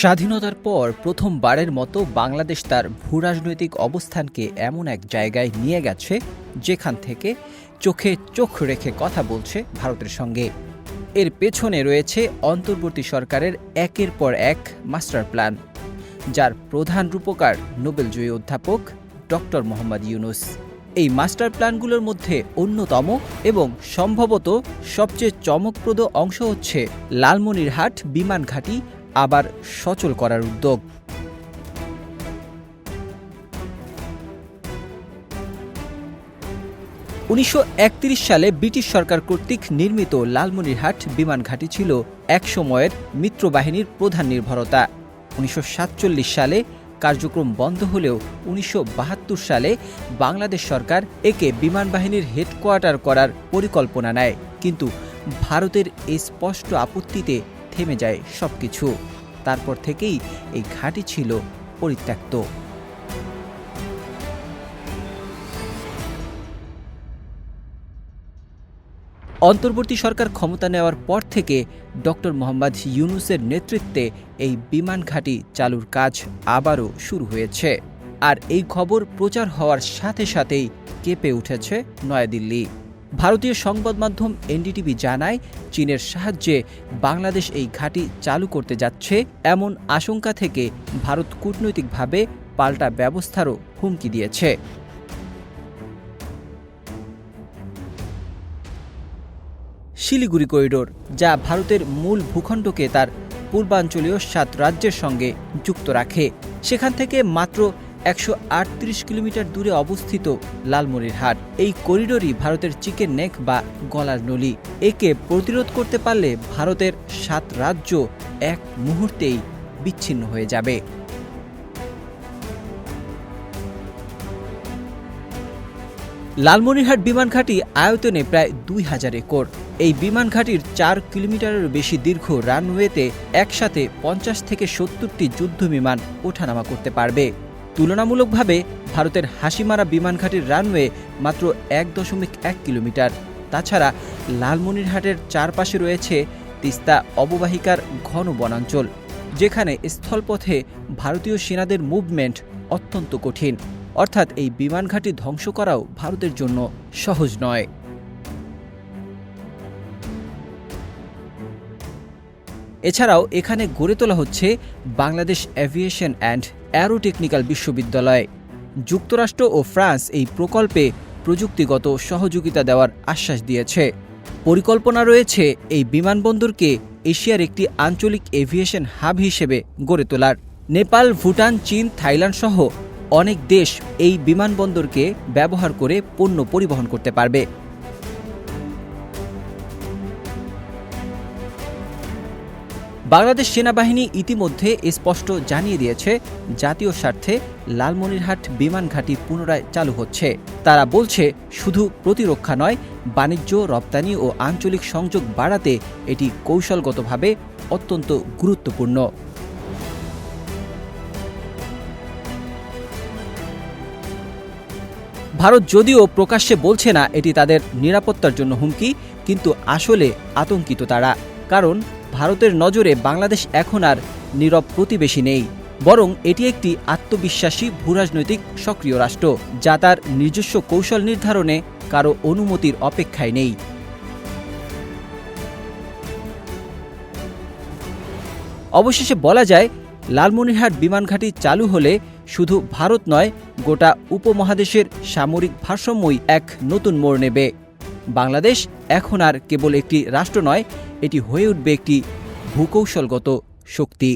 স্বাধীনতার পর প্রথমবারের মতো বাংলাদেশ তার ভূরাজনৈতিক অবস্থানকে এমন এক জায়গায় নিয়ে গেছে, যেখান থেকে চোখে চোখ রেখে কথা বলছে ভারতের সঙ্গে। এর পেছনে রয়েছে অন্তর্বর্তী সরকারের একের পর এক মাস্টার প্ল্যান, যার প্রধান রূপকার নোবেলজয়ী অধ্যাপক ডক্টর মোহাম্মদ ইউনুস। এই মাস্টার প্ল্যানগুলোর মধ্যে অন্যতম এবং সম্ভবত সবচেয়ে চমকপ্রদ অংশ হচ্ছে লালমনিরহাট বিমান ঘাঁটি আবার সচল করার উদ্যোগ। উনিশশো সালে ব্রিটিশ সরকার কর্তৃক নির্মিত লালমনিরহাট বিমান ঘাঁটি ছিল এক সময়ের মিত্রবাহিনীর প্রধান নির্ভরতা। উনিশশো সাতচল্লিশ সালে কার্যক্রম বন্ধ হলেও উনিশশো বাহাত্তর সালে বাংলাদেশ সরকার একে বিমান বাহিনীর হেডকোয়ার্টার করার পরিকল্পনা নেয়। কিন্তু ভারতের এই স্পষ্ট আপত্তিতে থেমে যায় সবকিছু। তারপর থেকেই এই ঘাঁটি ছিল পরিত্যক্ত। অন্তর্বর্তী সরকার ক্ষমতা নেওয়ার পর থেকে ডক্টর মোহাম্মদ ইউনুসের নেতৃত্বে এই বিমান ঘাঁটি চালুর কাজ আবারও শুরু হয়েছে। আর এই খবর প্রচার হওয়ার সাথে সাথেই কেঁপে উঠেছে নয়াদিল্লি। ভারতীয় সংবাদ মাধ্যম এনডিটিভি জানায়, চীনের সাহায্যে বাংলাদেশ এই ঘাঁটি চালু করতে যাচ্ছে। এমন আশঙ্কা থেকে ভারত কূটনৈতিকভাবে পাল্টা ব্যবস্থারও হুমকি দিয়েছে। শিলিগুড়ি করিডোর, যা ভারতের মূল ভূখণ্ডকে তার পূর্বাঞ্চলীয় সাত রাজ্যের সঙ্গে যুক্ত রাখে। সেখান থেকে মাত্র একশো আটত্রিশ কিলোমিটার দূরে অবস্থিত লালমনিরহাট এই করিডোরই ভারতের চিকেন নেক বা গলার নলি। একে প্রতিরোধ করতে পারলে ভারতের সাত রাজ্য এক মুহূর্তেই বিচ্ছিন্ন হয়ে যাবে। লালমনিরহাট বিমান ঘাঁটি আয়তনে প্রায় দুই হাজার একর। এই বিমান ঘাঁটির চার কিলোমিটারেরও বেশি দীর্ঘ রানওয়েতে একসাথে পঞ্চাশ থেকে সত্তরটি যুদ্ধ বিমান ওঠানামা করতে পারবে। তুলনামূলকভাবে ভারতের হাসিমারা বিমান ঘাঁটির রানওয়ে মাত্র এক দশমিক এক কিলোমিটার। তাছাড়া লালমনিরহাটের চারপাশে রয়েছে তিস্তা অববাহিকার ঘন বনাঞ্চল, যেখানে স্থলপথে ভারতীয় সেনাদের মুভমেন্ট অত্যন্ত কঠিন। অর্থাৎ এই বিমান ঘাঁটি ধ্বংস করাও ভারতের জন্য সহজ নয়। এছাড়াও এখানে গড়ে তোলা হচ্ছে বাংলাদেশ অ্যাভিয়েশন অ্যান্ড অ্যারোটেকনিক্যাল বিশ্ববিদ্যালয়। যুক্তরাষ্ট্র ও ফ্রান্স এই প্রকল্পে প্রযুক্তিগত সহযোগিতা দেওয়ার আশ্বাস দিয়েছে। পরিকল্পনা রয়েছে এই বিমানবন্দরকে এশিয়ার একটি আঞ্চলিক এভিয়েশন হাব হিসেবে গড়ে তোলার। নেপাল, ভুটান, চীন, থাইল্যান্ড সহ অনেক দেশ এই বিমানবন্দরকে ব্যবহার করে পণ্য পরিবহন করতে পারবে। বাংলাদেশ সেনাবাহিনী ইতিমধ্যে স্পষ্ট জানিয়ে দিয়েছে, জাতীয় স্বার্থে লালমনিরহাট বিমান ঘাঁটি পুনরায় চালু হচ্ছে। তারা বলছে, শুধু প্রতিরক্ষা নয়, বাণিজ্য, রপ্তানি ও আঞ্চলিক সংযোগ বাড়াতে এটি কৌশলগতভাবে অত্যন্ত গুরুত্বপূর্ণ। ভারত যদিও প্রকাশ্যে বলছে না এটি তাদের নিরাপত্তার জন্য হুমকি, কিন্তু আসলে আতঙ্কিত তারা, কারণ ভারতের নজরে বাংলাদেশ এখন আর নীরব প্রতিবেশী নেই, বরং এটি একটি আত্মবিশ্বাসী ভূরাজনৈতিক সক্রিয় রাষ্ট্র, যা তার নিজস্ব কৌশল নির্ধারণে কারও অনুমতির অপেক্ষায় নেই। অবশেষে বলা যায়, লালমনিরহাট বিমান ঘাঁটি চালু হলে শুধু ভারত নয়, গোটা উপমহাদেশের সামরিক ভারসাম্যই এক নতুন মোড় নেবে। বাংলাদেশ এখন আর কেবল একটি রাষ্ট্র নয় এটি হয়ে উঠবে একটি ভূকৌশলগত শক্তি।